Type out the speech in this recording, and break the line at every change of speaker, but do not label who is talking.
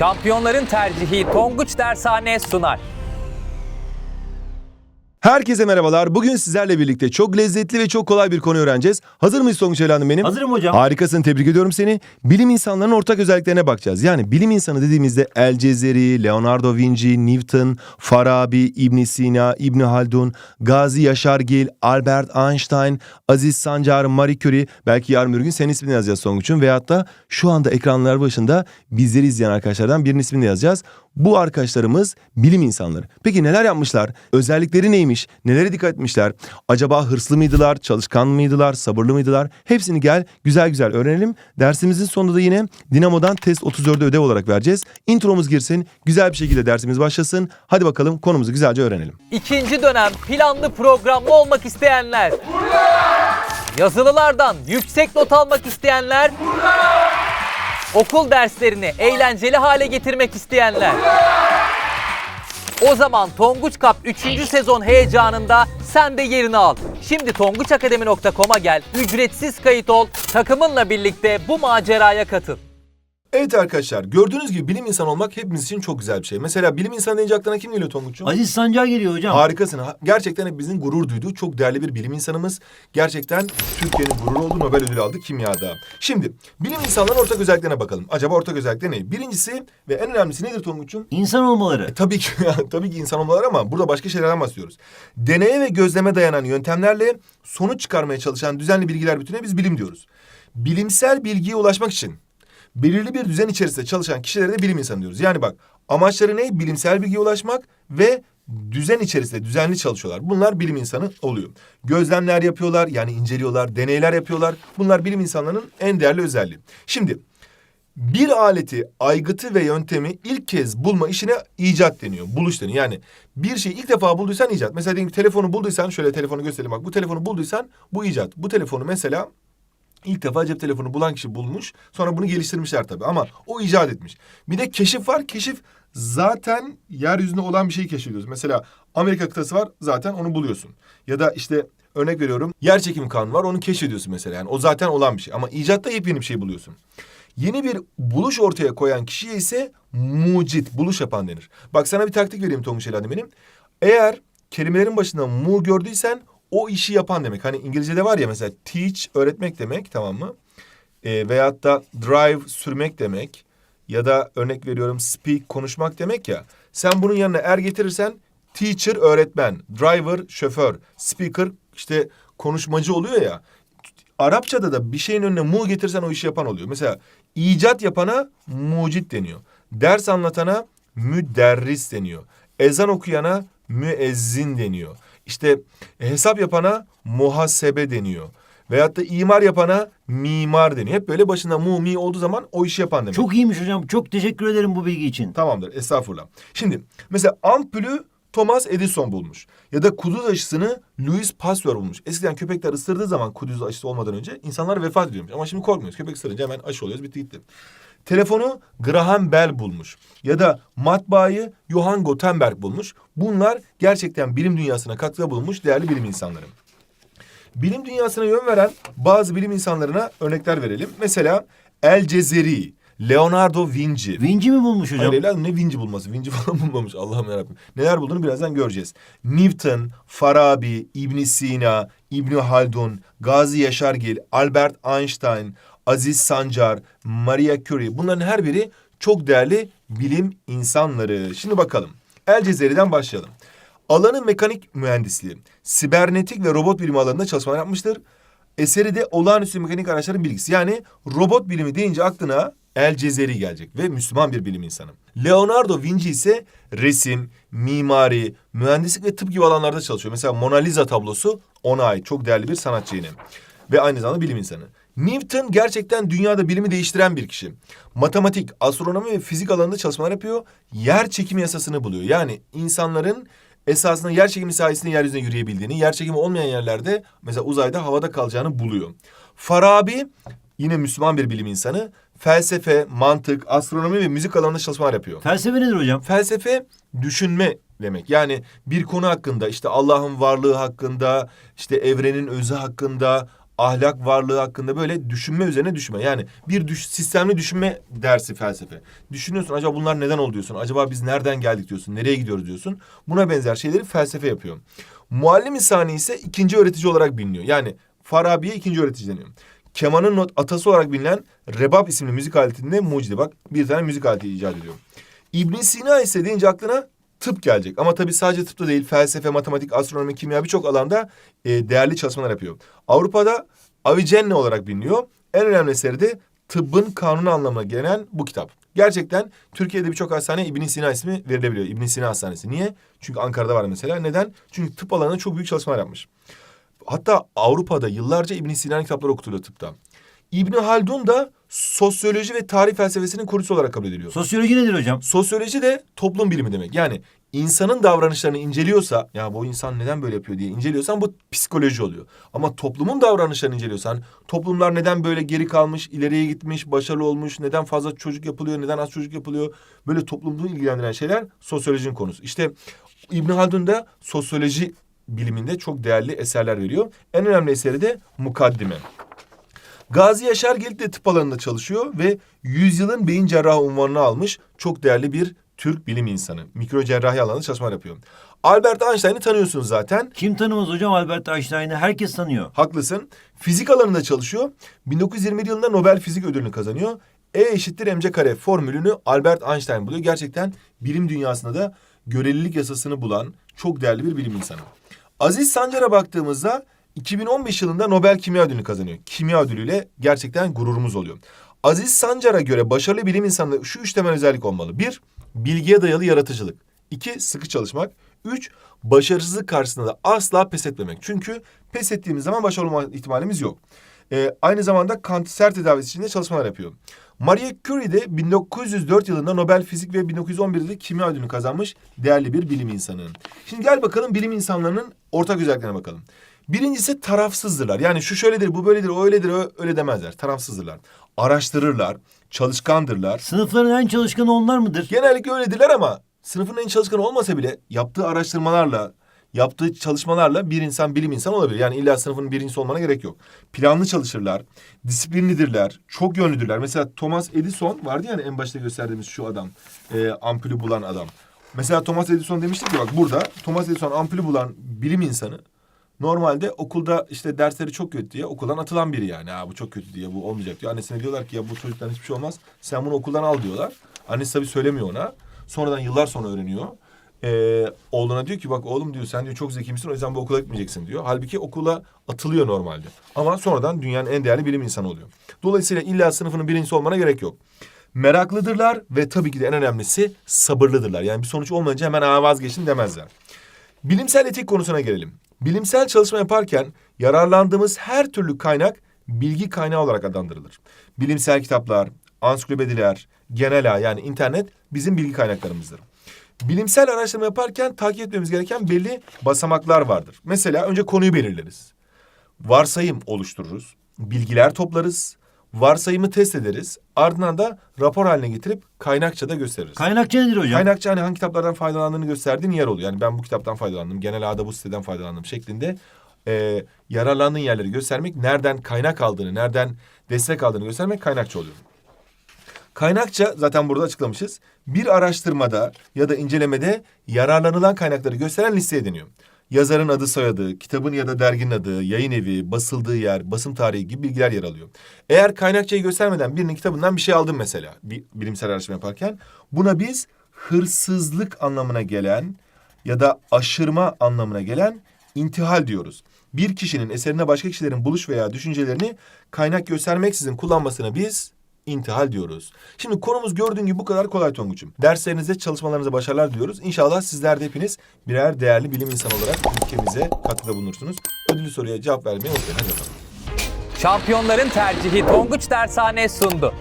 Şampiyonların tercihi Tonguç Dershane sunar.
Herkese merhabalar. Bugün sizlerle birlikte çok lezzetli ve çok kolay bir konu öğreneceğiz. Hazır mıyız Tonguç Evladım benim?
Hazırım hocam.
Harikasın tebrik ediyorum seni. Bilim insanlarının ortak özelliklerine bakacağız. Yani bilim insanı dediğimizde El Cezeri, Leonardo Vinci, Newton, Farabi, İbn Sina, İbn Haldun, Gazi Yaşargil, Albert Einstein, Aziz Sancar, Marie Curie. Belki yarın bir gün senin ismini yazacağız Tonguç'un. Veyahut da şu anda ekranlar başında bizleri izleyen arkadaşlardan birinin ismini yazacağız. Bu arkadaşlarımız bilim insanları. Peki neler yapmışlar? Özellikleri neymiş? Nelere dikkat etmişler? Acaba hırslı mıydılar? Çalışkan mıydılar? Sabırlı mıydılar? Hepsini gel güzel güzel öğrenelim. Dersimizin sonunda da yine Dinamo'dan test 34'ü ödev olarak vereceğiz. Intromuz girsin. Güzel bir şekilde dersimiz başlasın. Hadi bakalım konumuzu güzelce öğrenelim.
İkinci dönem planlı programlı olmak isteyenler. Yazılılardan yüksek not almak isteyenler. Okul derslerini eğlenceli hale getirmek isteyenler. O zaman Tonguç Cup 3. sezon heyecanında sen de yerini al. Şimdi tonguçakademi.com'a gel, ücretsiz kayıt ol, takımınla birlikte bu maceraya katıl.
Evet arkadaşlar gördüğünüz gibi bilim insanı olmak hepimiz için çok güzel bir şey. Mesela bilim insanı deyince aklına kim geliyor Tonguç'um?
Aziz Sancar geliyor hocam.
Harikasın. Ha- Gerçekten hepimizin gurur duyduğu çok değerli bir bilim insanımız. Gerçekten Türkiye'nin gurur olduğu Nobel ödülü aldı kimyada. Şimdi bilim insanlarının ortak özelliklerine bakalım. Acaba ortak özellikleri ne? Birincisi ve en önemlisi nedir Tonguç'um?
İnsan olmaları.
E, tabii ki tabii ki insan olmaları ama burada başka şeylerden bahsediyoruz. Deneye ve gözleme dayanan yöntemlerle sonuç çıkarmaya çalışan düzenli bilgiler bütününe biz bilim diyoruz. Bilimsel bilgiye ulaşmak için belirli bir düzen içerisinde çalışan kişilere de bilim insanı diyoruz. Yani bak amaçları ne? Bilimsel bilgiye ulaşmak ve düzen içerisinde düzenli çalışıyorlar. Bunlar bilim insanı oluyor. Gözlemler yapıyorlar yani inceliyorlar, deneyler yapıyorlar. Bunlar bilim insanlarının en değerli özelliği. Şimdi bir aleti, aygıtı ve yöntemi ilk kez bulma işine icat deniyor. Buluş deniyor. Yani bir şeyi ilk defa bulduysan icat. Mesela diyelim telefonu bulduysan şöyle telefonu göstereyim bak. Bu telefonu bulduysan bu icat. Bu telefonu mesela ilk defa cep telefonu bulan kişi bulmuş. Sonra bunu geliştirmişler tabii ama o icat etmiş. Bir de keşif var. Keşif zaten yeryüzünde olan bir şeyi keşfediyoruz. Mesela Amerika kıtası var zaten onu buluyorsun. Ya da işte örnek veriyorum yer çekimi kanunu var onu keşfediyorsun mesela. Yani o zaten olan bir şey ama icatta yepyeni bir şey buluyorsun. Yeni bir buluş ortaya koyan kişiye ise mucit, buluş yapan denir. Bak sana bir taktik vereyim Tonguç Eladi benim. Eğer kelimelerin başında mu gördüysen o işi yapan demek. Hani İngilizce'de var ya mesela teach, öğretmek demek tamam mı? E, veyahut da drive, sürmek demek. Ya da örnek veriyorum speak, konuşmak demek ya. Sen bunun yanına er getirirsen teacher, öğretmen, driver, şoför, speaker işte konuşmacı oluyor ya. Arapçada da bir şeyin önüne mu getirsen o işi yapan oluyor. Mesela icat yapana mucit deniyor. Ders anlatana müderris deniyor. Ezan okuyana müezzin deniyor. İşte hesap yapana muhasebe deniyor. Veyahut da imar yapana mimar deniyor. Hep böyle başında mu mi olduğu zaman o işi yapan demek.
Çok iyiymiş hocam. Çok teşekkür ederim bu bilgi için.
Tamamdır estağfurullah. Şimdi mesela ampulü Thomas Edison bulmuş. Ya da kuduz aşısını Louis Pasteur bulmuş. Eskiden köpekler ısırdığı zaman kuduz aşısı olmadan önce insanlar vefat ediyormuş. Ama şimdi korkmuyoruz. Köpek ısırınca hemen aşı oluyoruz bitti gitti. Telefonu Graham Bell bulmuş. Ya da matbaayı Johann Gutenberg bulmuş. Bunlar gerçekten bilim dünyasına katkıda bulunmuş değerli bilim insanları. Bilim dünyasına yön veren bazı bilim insanlarına örnekler verelim. Mesela El Cezeri, Leonardo Vinci.
Vinci mi bulmuş hocam?
Hayır evladım ne Vinci bulması? Vinci falan bulmamış Allah'ım yarabbim. Neler bulduğunu birazdan göreceğiz. Newton, Farabi, İbn Sina, İbn Haldun, Gazi Yaşargil, Albert Einstein, Aziz Sancar, Maria Curie bunların her biri çok değerli bilim insanları. Şimdi bakalım. El Cezeri'den başlayalım. Alanı mekanik mühendisliği, sibernetik ve robot bilimi alanında çalışmalar yapmıştır. Eseri de olağanüstü mekanik araçların bilgisi. Yani robot bilimi deyince aklına El Cezeri gelecek ve Müslüman bir bilim insanı. Leonardo Vinci ise resim, mimari, mühendislik ve tıp gibi alanlarda çalışıyor. Mesela Mona Lisa tablosu ona ait. Çok değerli bir sanatçı yine. Ve aynı zamanda bilim insanı. Newton gerçekten dünyada bilimi değiştiren bir kişi. Matematik, astronomi ve fizik alanında çalışmalar yapıyor. Yer çekimi yasasını buluyor. Yani insanların esasında yer çekimi sayesinde yeryüzüne yürüyebildiğini, yer çekimi olmayan yerlerde mesela uzayda havada kalacağını buluyor. Farabi yine Müslüman bir bilim insanı. Felsefe, mantık, astronomi ve müzik alanında çalışmalar yapıyor.
Felsefe nedir hocam?
Felsefe düşünme demek. Yani bir konu hakkında işte Allah'ın varlığı hakkında, işte evrenin özü hakkında, ahlak varlığı hakkında böyle düşünme üzerine düşünme. Yani bir düş, sistemli düşünme dersi felsefe. Düşünüyorsun acaba bunlar neden oldu diyorsun. Acaba biz nereden geldik diyorsun. Nereye gidiyoruz diyorsun. Buna benzer şeyleri felsefe yapıyor. Muallim-i ise ikinci öğretici olarak biliniyor. Yani Farabi'ye ikinci öğretici deniyor. Kemanın not atası olarak bilinen rebab isimli müzik aletinde mucidi. Bak bir tane müzik aleti icat ediyor. ibn Sina ise deyince aklına tıp gelecek. Ama tabii sadece tıpta değil felsefe, matematik, astronomi, kimya birçok alanda e, değerli çalışmalar yapıyor. Avrupa'da Avicenna olarak biliniyor. En önemli eseri de tıbbın kanunu anlamına gelen bu kitap. Gerçekten Türkiye'de birçok hastaneye İbn Sina ismi verilebiliyor. İbn Sina Hastanesi. Niye? Çünkü Ankara'da var mesela. Neden? Çünkü tıp alanında çok büyük çalışmalar yapmış. Hatta Avrupa'da yıllarca İbn Sina'nın kitapları okutuluyor tıpta. İbn Haldun da sosyoloji ve tarih felsefesinin kurucusu olarak kabul ediliyor.
Sosyoloji nedir hocam?
Sosyoloji de toplum bilimi demek. Yani insanın davranışlarını inceliyorsa, ya bu insan neden böyle yapıyor diye inceliyorsan bu psikoloji oluyor. Ama toplumun davranışlarını inceliyorsan, toplumlar neden böyle geri kalmış, ileriye gitmiş, başarılı olmuş, neden fazla çocuk yapılıyor, neden az çocuk yapılıyor, böyle toplumunu ilgilendiren şeyler sosyolojinin konusu. İşte İbn Haldun da sosyoloji biliminde çok değerli eserler veriyor. En önemli eseri de Mukaddime. Gazi Yaşar Gelik de tıp alanında çalışıyor ve yüzyılın beyin cerrahı unvanını almış çok değerli bir Türk bilim insanı. Mikro cerrahi alanında çalışmalar yapıyor. Albert Einstein'ı tanıyorsunuz zaten.
Kim tanımaz hocam Albert Einstein'ı? Herkes tanıyor.
Haklısın. Fizik alanında çalışıyor. 1921 yılında Nobel Fizik Ödülünü kazanıyor. E eşittir mc kare formülünü Albert Einstein buluyor. Gerçekten bilim dünyasında da görelilik yasasını bulan çok değerli bir bilim insanı. Aziz Sancar'a baktığımızda 2015 yılında Nobel Kimya Ödülünü kazanıyor. Kimya ödülüyle gerçekten gururumuz oluyor. Aziz Sancar'a göre başarılı bilim insanında şu üç temel özellik olmalı. Bir, bilgiye dayalı yaratıcılık. İki, sıkı çalışmak. Üç, başarısızlık karşısında da asla pes etmemek. Çünkü pes ettiğimiz zaman başarılı olma ihtimalimiz yok. Ee, aynı zamanda kanser tedavisi için de çalışmalar yapıyor. Marie Curie de 1904 yılında Nobel Fizik ve 1911'de Kimya ödülünü kazanmış değerli bir bilim insanı. Şimdi gel bakalım bilim insanlarının ortak özelliklerine bakalım. Birincisi tarafsızdırlar. Yani şu şöyledir, bu böyledir, o öyledir, o öyle demezler. Tarafsızdırlar. Araştırırlar, çalışkandırlar.
Sınıfların en çalışkanı onlar mıdır?
Genellikle öyledirler ama sınıfın en çalışkanı olmasa bile yaptığı araştırmalarla, yaptığı çalışmalarla bir insan bilim insanı olabilir. Yani illa sınıfın birincisi olmana gerek yok. Planlı çalışırlar, disiplinlidirler, çok yönlüdürler. Mesela Thomas Edison vardı yani en başta gösterdiğimiz şu adam, e, ampulü bulan adam. Mesela Thomas Edison demiştik ki bak burada Thomas Edison ampulü bulan bilim insanı Normalde okulda işte dersleri çok kötü diye okuldan atılan biri yani. Ha bu çok kötü diye bu olmayacak diyor. Annesine diyorlar ki ya bu çocuktan hiçbir şey olmaz. Sen bunu okuldan al diyorlar. Annesi tabii söylemiyor ona. Sonradan yıllar sonra öğreniyor. Ee, oğluna diyor ki bak oğlum diyor sen diyor çok zeki misin o yüzden bu okula gitmeyeceksin diyor. Halbuki okula atılıyor normalde. Ama sonradan dünyanın en değerli bilim insanı oluyor. Dolayısıyla illa sınıfının birincisi olmana gerek yok. Meraklıdırlar ve tabii ki de en önemlisi sabırlıdırlar. Yani bir sonuç olmayınca hemen Aa, vazgeçin demezler. Bilimsel etik konusuna gelelim. Bilimsel çalışma yaparken yararlandığımız her türlü kaynak bilgi kaynağı olarak adlandırılır. Bilimsel kitaplar, ansiklopediler, genel ağ yani internet bizim bilgi kaynaklarımızdır. Bilimsel araştırma yaparken takip etmemiz gereken belli basamaklar vardır. Mesela önce konuyu belirleriz. Varsayım oluştururuz, bilgiler toplarız, varsayımı test ederiz, ardından da rapor haline getirip kaynakça da gösteririz.
Kaynakça nedir hocam?
Kaynakçı hani hangi kitaplardan faydalandığını gösterdiğin yer oluyor. Yani ben bu kitaptan faydalandım, genel ağda bu siteden faydalandım şeklinde e, yararlandığın yerleri göstermek, nereden kaynak aldığını, nereden destek aldığını göstermek kaynakçı oluyor. Kaynakça zaten burada açıklamışız. Bir araştırmada ya da incelemede yararlanılan kaynakları gösteren listeye deniyor. Yazarın adı soyadı, kitabın ya da derginin adı, yayın evi, basıldığı yer, basım tarihi gibi bilgiler yer alıyor. Eğer kaynakçayı göstermeden birinin kitabından bir şey aldın mesela bir bilimsel araştırma yaparken buna biz hırsızlık anlamına gelen ya da aşırma anlamına gelen intihal diyoruz. Bir kişinin eserine başka kişilerin buluş veya düşüncelerini kaynak göstermeksizin kullanmasına biz intihal diyoruz. Şimdi konumuz gördüğün gibi bu kadar kolay Tonguç'um. Derslerinizde, çalışmalarınıza başarılar diliyoruz. İnşallah sizler de hepiniz birer değerli bilim insanı olarak ülkemize katkıda bulunursunuz. Ödüllü soruya cevap vermeyi unutmayın. Hadi.
Şampiyonların tercihi Tonguç Dershane sundu.